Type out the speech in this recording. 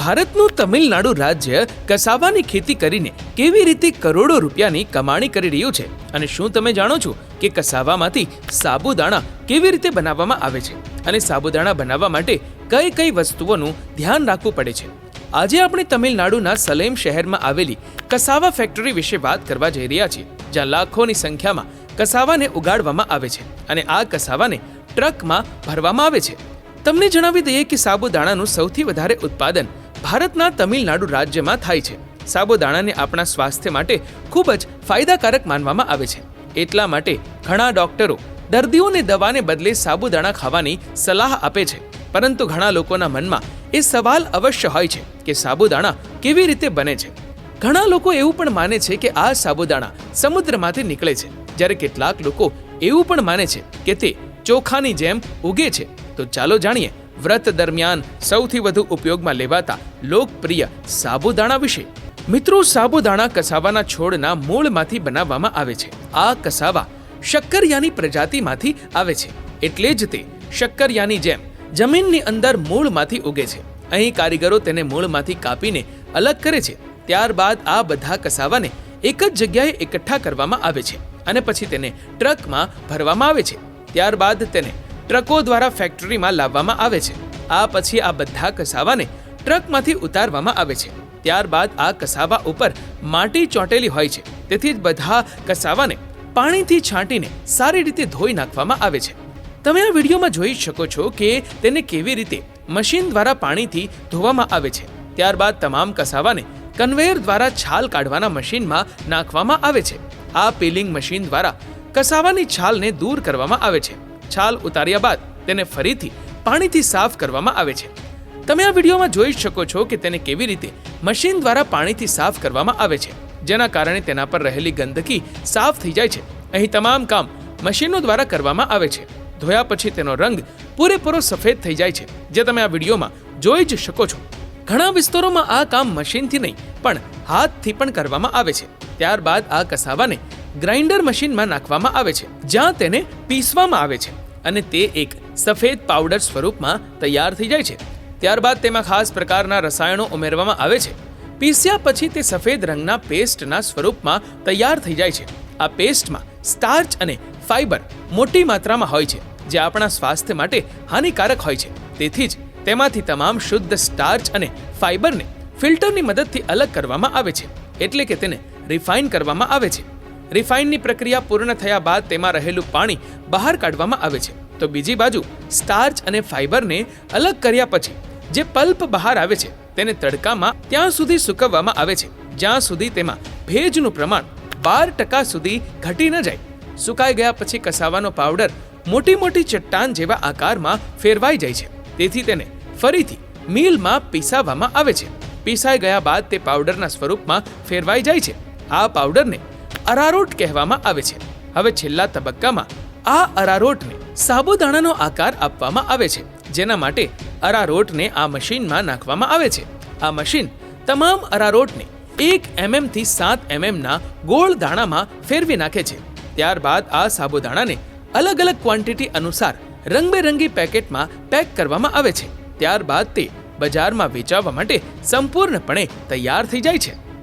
ભારતનું તમિલનાડુ રાજ્ય કસાવાની ખેતી કરીને કેવી રીતે કરોડો રૂપિયાની કમાણી કરી રહ્યું છે? અને શું તમે જાણો છો કે કસાવામાંથી સાબુદાણા કેવી રીતે બનાવવામાં આવે છે? અને સાબુદાણા બનાવવા માટે કઈ કઈ વસ્તુઓનું ધ્યાન રાખવું પડે છે? આજે આપણે તમિલનાડુના સલેમ શહેરમાં આવેલી કસાવા ફેક્ટરી વિશે વાત કરવા જઈ રહ્યા છીએ, જ્યાં લાખોની સંખ્યામાં કસાવાને ઉગાડવામાં આવે છે અને આ કસાવાને ટ્રકમાં ભરવામાં આવે છે. તમને જણાવી દઈએ કે સાબુદાણાનું સૌથી વધારે ઉત્પાદન ભારતના તમિલનાડુ રાજ્યમાં થાય છે. સાબુદાણાને આપણા સ્વાસ્થ્ય માટે ખૂબ જ ફાયદાકારક માનવામાં આવે છે. એટલા માટે ઘણા ડોક્ટરો દર્દીઓને દવાને બદલે સાબુદાણા ખાવાની સલાહ આપે છે. પરંતુ ઘણા લોકોના મનમાં એ સવાલ અવશ્ય હોય છે કે સાબુદાણા કેવી રીતે બને છે. ઘણા લોકો એવું પણ માને છે કે આ સાબુદાણા સમુદ્રમાંથી નીકળે છે. જ્યારે કેટલાક લોકો એવું પણ માને છે કે તે ચોખાની જેમ ઉગે છે. તો ચાલો જાણીએ વ્રત દરમિયાન સૌથી વધુ ઉપયોગમાં લેવાતા લોકપ્રિય સાબુદાણા વિશે. મિત્રો, સાબુદાણા કસાવાના છોડના મૂળમાંથી બનાવવામાં આવે છે. આ કસાવા શક્કરિયાની પ્રજાતિમાંથી આવે છે. એટલે જ તે શક્કરિયાની જેમ જમીનની અંદર મૂળમાંથી ઉગે છે. અહીં કારીગરો તેને મૂળમાંથી કાપીને અલગ કરે છે. ત્યારબાદ આ બધા કસાવાને એક જ જગ્યાએ એકઠા કરવામાં આવે છે અને પછી તેને ટ્રકમાં ભરવામાં આવે છે. ત્યારબાદ તેને ટ્રકો દ્વારા ફેક્ટરીમાં લાવવામાં આવે છે. આ પછી આ બધા કસાવાને ટ્રકમાંથી ઉતારવામાં આવે છે. ત્યારબાદ આ કસાવા ઉપર માટી ચોંટેલી હોય છે. તેથી જ બધા કસાવાને પાણીથી છાંટીને સારી રીતે ધોઈ નાખવામાં આવે છે. તમે આ વિડીયોમાં જોઈ શકો છો કે તેને કેવી રીતે મશીન દ્વારા પાણીથી ધોવામાં આવે છે. ત્યારબાદ તમામ કસાવાને કન્વેયર દ્વારા છાલ કાઢવાના મશીનમાં નાખવામાં આવે છે. આ પીલિંગ મશીન દ્વારા કસાવાની છાલને દૂર કરવામાં આવે છે. છાલ ઉતાર્યા બાદ તેને ફરીથી પાણીથી સાફ કરવામાં આવે છે. તમે આ વિડીયોમાં જોઈ શકો છો કે તેને કેવી રીતે મશીન દ્વારા પાણીથી સાફ કરવામાં આવે છે, જેના કારણે તેના પર રહેલી ગંદકી સાફ થઈ જાય છે. અહીં તમામ કામ મશીનો દ્વારા કરવામાં આવે છે. ધોયા પછી તેનો રંગ પૂરેપૂરો સફેદ થઈ જાય છે, જે તમે આ વિડીયોમાં જોઈ જ શકો છો. ઘણા વિસ્તારોમાં આ કામ મશીનથી નહીં, પણ હાથથી પણ કરવામાં આવે છે. ત્યારબાદ આ કસાવાને ગ્રાઇન્ડર મશીનમાં નાખવામાં આવે છે, જ્યાં તેને પીસવામાં આવે છે અને તે એક સફેદ પાવડર સ્વરૂપમાં તૈયાર થઈ જાય છે. ત્યારબાદ તેમાં ખાસ પ્રકારના રસાયણો ઉમેરવામાં આવે છે. પીસ્યા પછી તે સફેદ રંગના પેસ્ટના સ્વરૂપમાં તૈયાર થઈ જાય છે. આ પેસ્ટમાં સ્ટાર્ચ અને ફાઇબર મોટી માત્રામાં હોય છે, જે આપણા સ્વાસ્થ્ય માટે હાનિકારક હોય છે. તેથી જ તેમાંથી તમામ શુદ્ધ સ્ટાર્ચ અને ફાઇબરને ફિલ્ટરની મદદથી અલગ કરવામાં આવે છે, એટલે કે તેને રિફાઇન કરવામાં આવે છે. રિફાઇનની પ્રક્રિયા પૂર્ણ થયા બાદ તેમાં રહેલું પાણી બહાર કાઢવામાં આવે છે. તો બીજી બાજુ સ્ટાર્ચ અને ફાઇબરને અલગ કર્યા પછી જે પલ્પ બહાર આવે છે, તેને તડકામાં ત્યાં સુધી સૂકવવામાં આવે છે, જ્યાં સુધી તેમાં ભેજનું પ્રમાણ બાર ટકા સુધી ઘટી ન જાય. સુકાઈ ગયા પછી કસાવાનો પાવડર મોટી મોટી ચટ્ટાન જેવા આકારમાં ફેરવાઈ જાય છે. તેથી તેને ફરીથી મિલમાં પીસાવવામાં આવે છે. પીસાઈ ગયા બાદ તે પાવડરના સ્વરૂપમાં ફેરવાઈ જાય છે. આ પાવડરને અરારોટ કહેવામાં આવે છે. હવે છેલ્લા તબક્કામાં આ અરારોટને સાબુદાણાનો આકાર આપવામાં આવે છે, જેના માટે અરારોટને આ મશીનમાં નાખવામાં આવે છે. આ મશીન તમામ અરારોટને એક એમએમથી સાત એમએમના ગોળ દાણામાં ફેરવી નાખે છે. ત્યારબાદ આ સાબુદાણાને અલગ અલગ ક્વોન્ટિટી અનુસાર રંગબેરંગી પેકેટમાં પેક કરવામાં આવે છે. ત્યારબાદ તે બજારમાં વેચાવવા માટે સંપૂર્ણપણે તૈયાર થઈ જાય છે.